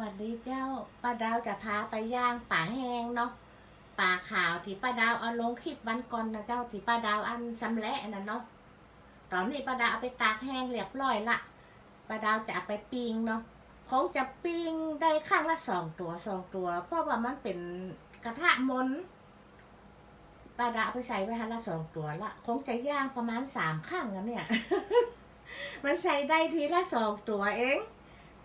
วันนี้เจ้าป้าดาวจะพาไปย่างป่าแห้งเนาะป่าขาวที่ป้าดาวเอาลงคลิปวันก่อนนะเจ้าที่ป้าดาวอันสำแหละน่ะเนาะตอนนี้ป้าดาวเอาไปตากแห้งเรียบร้อยละป้าดาวจะเอาไปปิ้งเนาะคงจะปิ้งได้ข้างละสองตัวสองตัว เพราะว่ามันเป็นกระทะมนป้าดาวไปใส่ไว้ละสองตัวละคงจะย่างประมาณสามข้างนะเนี่ย มันใส่ได้ทีละสองตัวเอง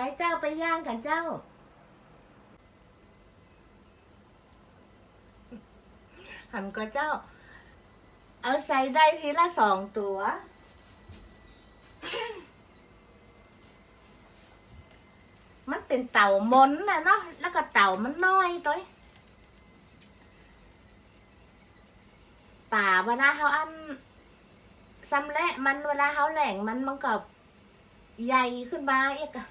ไปเจ้าไปย่างกันเจ้า หันก็เจ้า เอาใส่ได้ทีละสองตัว มันเป็นเต่ามนนะเนาะแล้วก็เต่ามันน้อยตัวป่าเวลาเขาอันสำและมันเวลาเขาแหล่งมันมันก็ใหญ่ขึ้นมาอีกอะ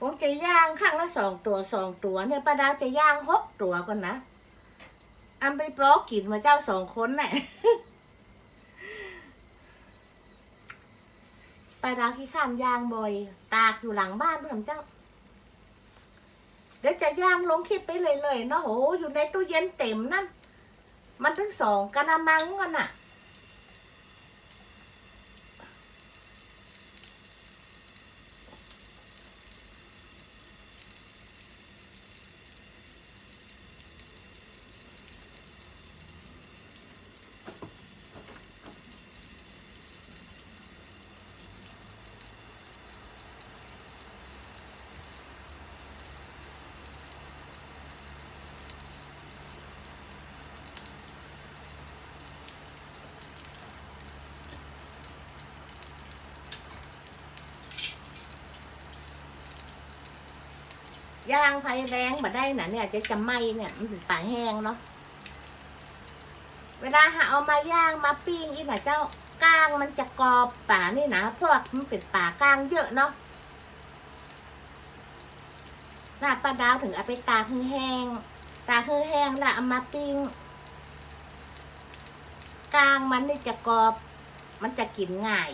ผมจะย่างข้างละสองตัวสองตัวเนี่ยป้าดาวจะย่างหกตัวก่อนนะอันไปปลอกกินมาเจ้าสองคนน่ะป้าดาวขี้ข้านย่างบ่อย ตากอยู่หลังบ้านเพื่อนเจ้า เดี๋ยวจะย่างลงคลิปไปเลยๆเนาะโหอยู่ในตู้เย็นเต็มนั่น มันทั้งสองกะละมังกันน่ะ ย่างไฟแรงมาได้นะเนี่ยจะจะไหมเนี่ยมันเป็นป่าแห้งเนาะเวลาหาเอามาย่างมาปิ้งอีกนะเจ้าก้างมันจะกรอบป่านี่นะเพราะวกมันเป็นป่าก้างเยอะเนาะน่าปลาดาวถึงเอาไปตากให้แห้ง ตากให้แห้งแล้วเอามาปิ้งก้างมันนี่จะกรอบ มันจะกินง่าย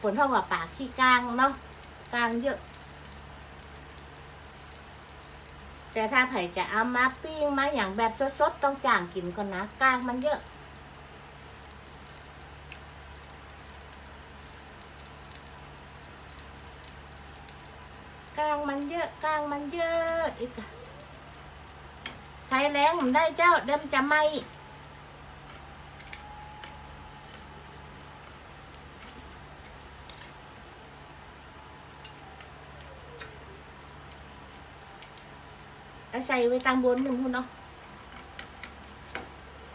ผลเท่ากับป่าขี้ก้างเนาะ กลางเยอะ แต่ถ้าไผ่จะเอามาปิ้งมาอย่างแบบสดๆ ต้องจ่างกินก่อนนะกลางมันเยอะกลางมันเยอะกลางมันเยอะอีกไทยแรงผมได้เจ้าเดิมจะไม่ เอาใส่ไว้ตังบนหนึ่งคุณเนาะ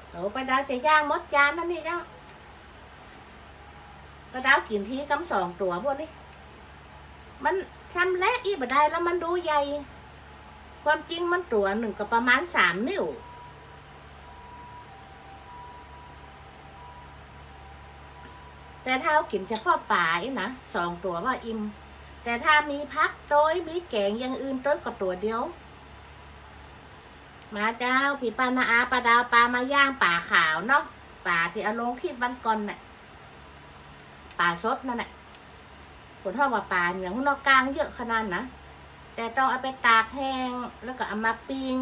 โอ้ปลาดาวจะย่างมดจานนั่นนี่เจ้าปลาดาวกินทีกำสองตัวพวกนี้ มันช้ำและอีบได้แล้วมันดูใหญ่ ความจริงมันตัวหนึ่งก็ประมาณสามนิ้วแต่ถ้าเอากินเฉพาะป่าอีนะสองตัวว่าอิ่มแต่ถ้ามีพักโดยมีแกงอย่างอื่นโดยก็ตัวเดียว มาเจ้าพี่ปานาอาปลาดาวปลามาย่างป่าขาวเนาะป่าที่เอาลงคลิปวันก่อนน่ะป่าสดนั่นแหละผลทอดว่าป่าอย่างนอกกลางเยอะขนาดนะแต่ต้องเอาไปตากแห้งแล้วก็เอามาปิ้ง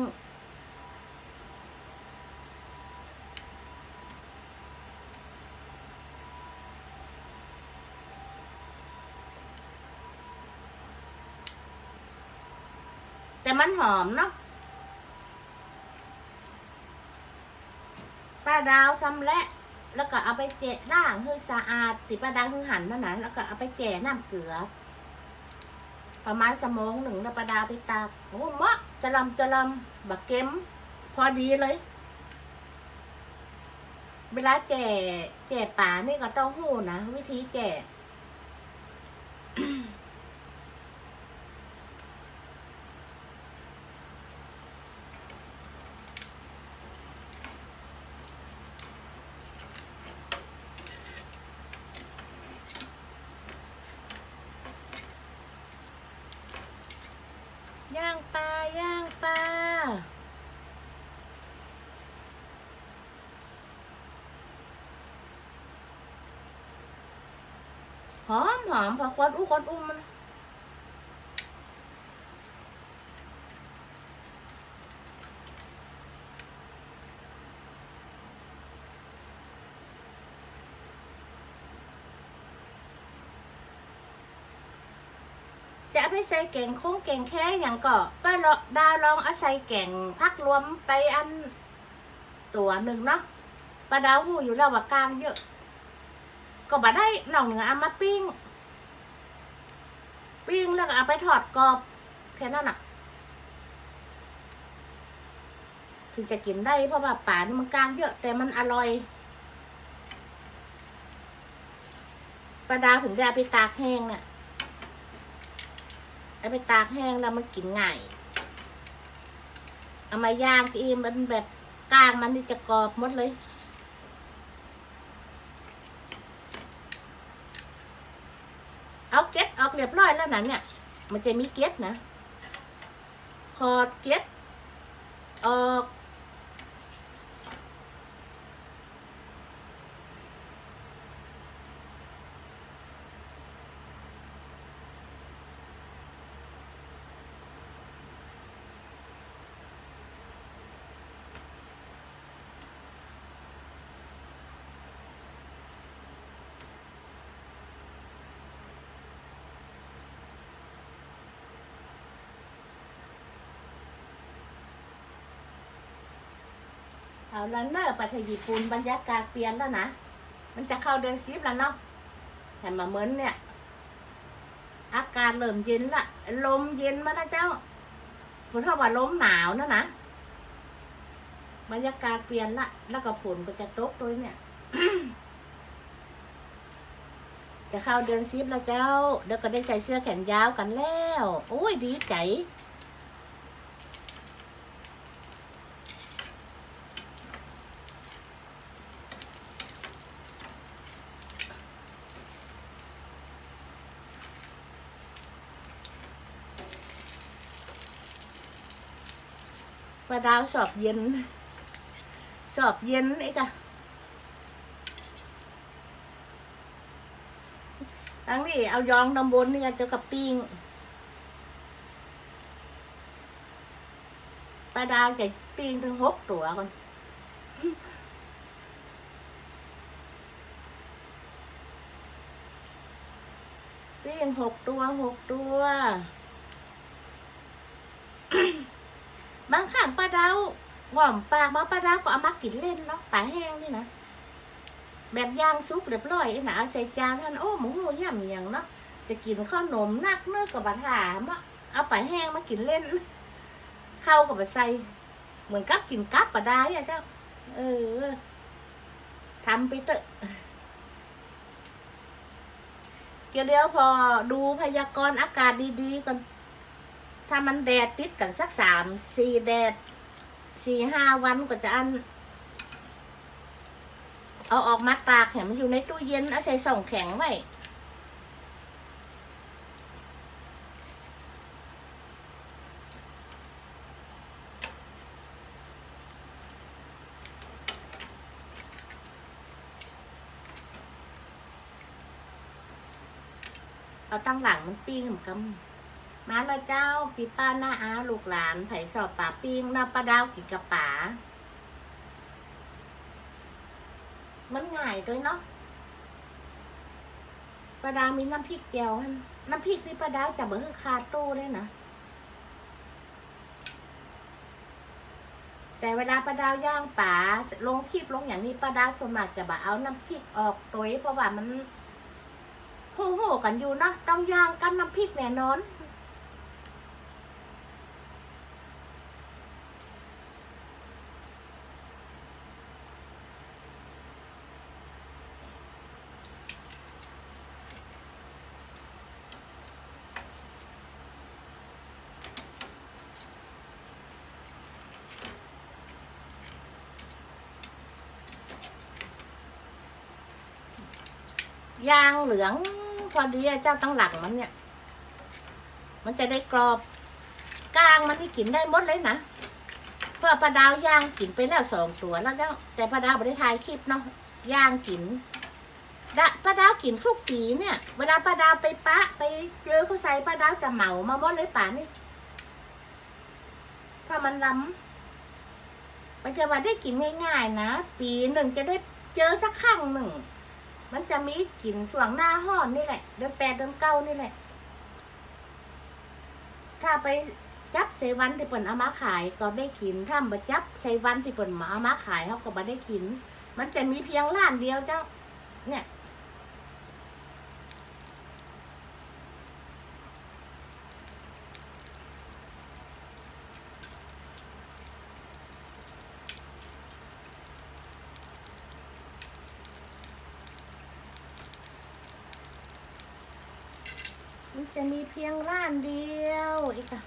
แต่มันหอมเนาะ ป้า ดาวซ้ำและแล้วก็เอาไปเจะล่างให้สะอาดติป้าดาวคือหั่นเท่านั้นแล้วก็เอาไปแจ่น้ำเกลือ ประมาณสมองหนึ่งแล้วป้าดาวไปตากโอ้เหมาะจะลำจะลำบักเก็มพอดีเลย เวลาแจ่แจ่ป่านี่ก็ต้องหู้นะวิธีแจ่ ย่างปลาย่างปลาหอมหอมพอควันอู้ควันอุ้มมัน จะเอาไปใส่แกงโค้งแกงแค่อย่างก็ป้าดาวลองเอาใส่แกงพักรวมไปอันตัวหนึ่งเนาะป้าดาวหูอยู่แล้วว่ากลางเยอะ ก็บ่ได้หน่องเหนือเอามาปิ้ง ปิ้งแล้วก็เอาไปทอดกรอบแค่นั้นอะถึงจะกินได้เพราะว่าป่านี่มันกลางเยอะแต่มันอร่อยปลาดาวถึงได้เอาไปตากแห้งเนี่ย เอาไปตากแห้งแล้วมันกินง่ายเอามาย่างสิมันแบบกลางมันนี่จะกรอบหมดเลยเอาเก็ตออกเรียบร้อยแล้วนะเนี่ย มันจะมีเก็ตนะ พอเก็ตออก เอาล้วเนอะประเทศญี่ปุ่นบรรยากาศเปลี่ยนแล้วนะ มันจะเข้าเดือนสิบแล้วเนาะแต่มาเหมือนเนี่ย อากาศเริ่มเย็นละลมเย็นมาแล้วเจ้าเพราว่าลมหนาวนะนะบรรยากาศเปลี่ยนละแล้วก็ฝนก็จะตกด้วยเนี่ย จะเข้าเดือนสิบแล้วเจ้า เดี๋ยวก็ได้ใส่เสื้อแขนยาวกันแล้ว โอ้ยดีใจ ปลาดาวสอบเย็น สอบเย็นไอ้กะทั้งนี้เอายองตำบลนี่กันเจ้ากับปิ้งปลาดาวจะปิ้งถึงหกตัวก่อนปิ้งหกตัวหกตัว บางครั้งปลาดาวหว่อมปากมาปลาดาวก็เอามากินเล่นเนาะปลาแห้งนี่นะแบบย่างซุปเรียบร้อยไอ้หนาใส่จานท่านโอ้หมูหูย่ำอย่างเนาะจะกินข้าวหนมนักเนื้อกับบะถามะเอาปลาแห้งมากินเล่นเข้ากับบะใส่เหมือนกับกินกับปลาได้อะเจ้าเออทำไปเถอะเดี๋ยวเดี๋ยวพอดูพยากรณ์อากาศดีๆก่อน ถ้ามันแดดติดกันสักสามสี่แดดสี่ห้าวันก็จะอัน เอาออกมาตากเห็นมันอยู่ในตู้เย็นเอาใส่ส่องแข็งไว้เอาตั้งหลังมันปิ้งเหมือนกัน มาล้วเจ้าปีป้าหน้าอาลูกหลานไผ่สอบป่าปิ้งหน้าปลาดาวกินกับป๋า มันง่ายด้วยเนาะปลาดาวมีน้ำพริกแจ่วน้ำพริกนี่ปลาดาวจะเบอร์คาตู้เลยนะแต่เวลาปลาดาวย่างป๋าลงคลิปลงอย่างนี้ปลาดาวส่วนมากจะบะเอาน้ำพริกออกตัวเพราะว่ามันโห่โหกันอยู่เนาะต้องย่างกันน้ำพริกแน่นอน ยางเหลืองพอดีเจ้าตั้งหลังมันเนี่ย มันจะได้กรอบกลางมันที่กินได้หมดเลยนะเพราะปลาดาวย่างกินไปแล้วสองตัวแล้วเจ้าแต่ปลาดาวไม่ได้ถ่ายคลิปเนาะย่างกินดะปลาดาวกินทุกปีเนี่ย เวลาปลาดาวไปปะ ไปเจอเขาใส่ปลาดาวจะเหมามาหมดเลยป่านี่เพราะมันล้ำมันจะว่าได้กินง่าย ๆ นะ ปีหนึ่งจะได้เจอสักครั้งหนึ่ง มันจะมีกลิ่นส่วงหน้าห้อนนี่แหละ เดือนแปดเดือนเก้านี่แหละ ถ้าไปจับเซวันที่เปิ่นเอามาขายก็ได้กิน ถ้ามาจับเซวันที่เปิ่นมาเอามาขายเขาก็มาได้กิน มันจะมีเพียงร้านเดียวเจ้า เนี่ย จะมีเพียงร้านเดียวอีกอะ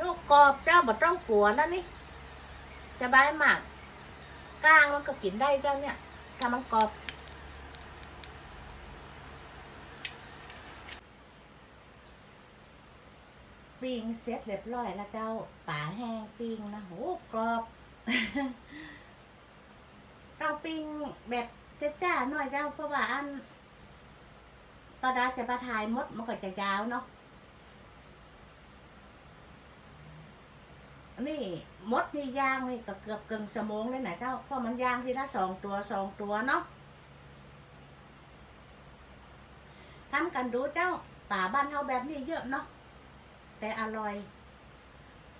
ลู กรอบเจ้าบ่ต้องกลัวนะนี่ สบายมากก้างมันก็กินได้เจ้าเนี่ย ถ้ามันกรอบปิ้งเสร็จเรียบร้อยแล้วเจ้าป่าแห้งปิ้งนะโหกรอบต้องปิ้งแบบจ้าๆหน่อยเจ้าเพราะว่าอันปลาดาจะมาถ่ายมดมันก็จะยาวเนาะ นี่มดนี่ย่างนี่ก็เกือบเกินชั่วโมงเลยนะเจ้าเพราะมันย่างทีละสองตัวสองตัวเนาะทำกันดูเจ้าป่าบ้านเฮาแบบนี้เยอะเนาะแต่อร่อย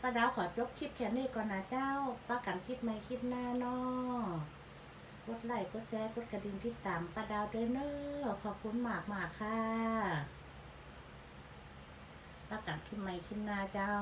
ป้าดาวขอจบคลิปแค่นี้ก่อนนะเจ้าป้ากันคลิปใหม่คลิปหน้าเนาะกดไลค์กดแชร์กดกระดิ่งที่ตามป้าดาวด้วยเนอะขอบคุณมากมากค่ะป้ากันคลิปใหม่คลิปหน้าเจ้า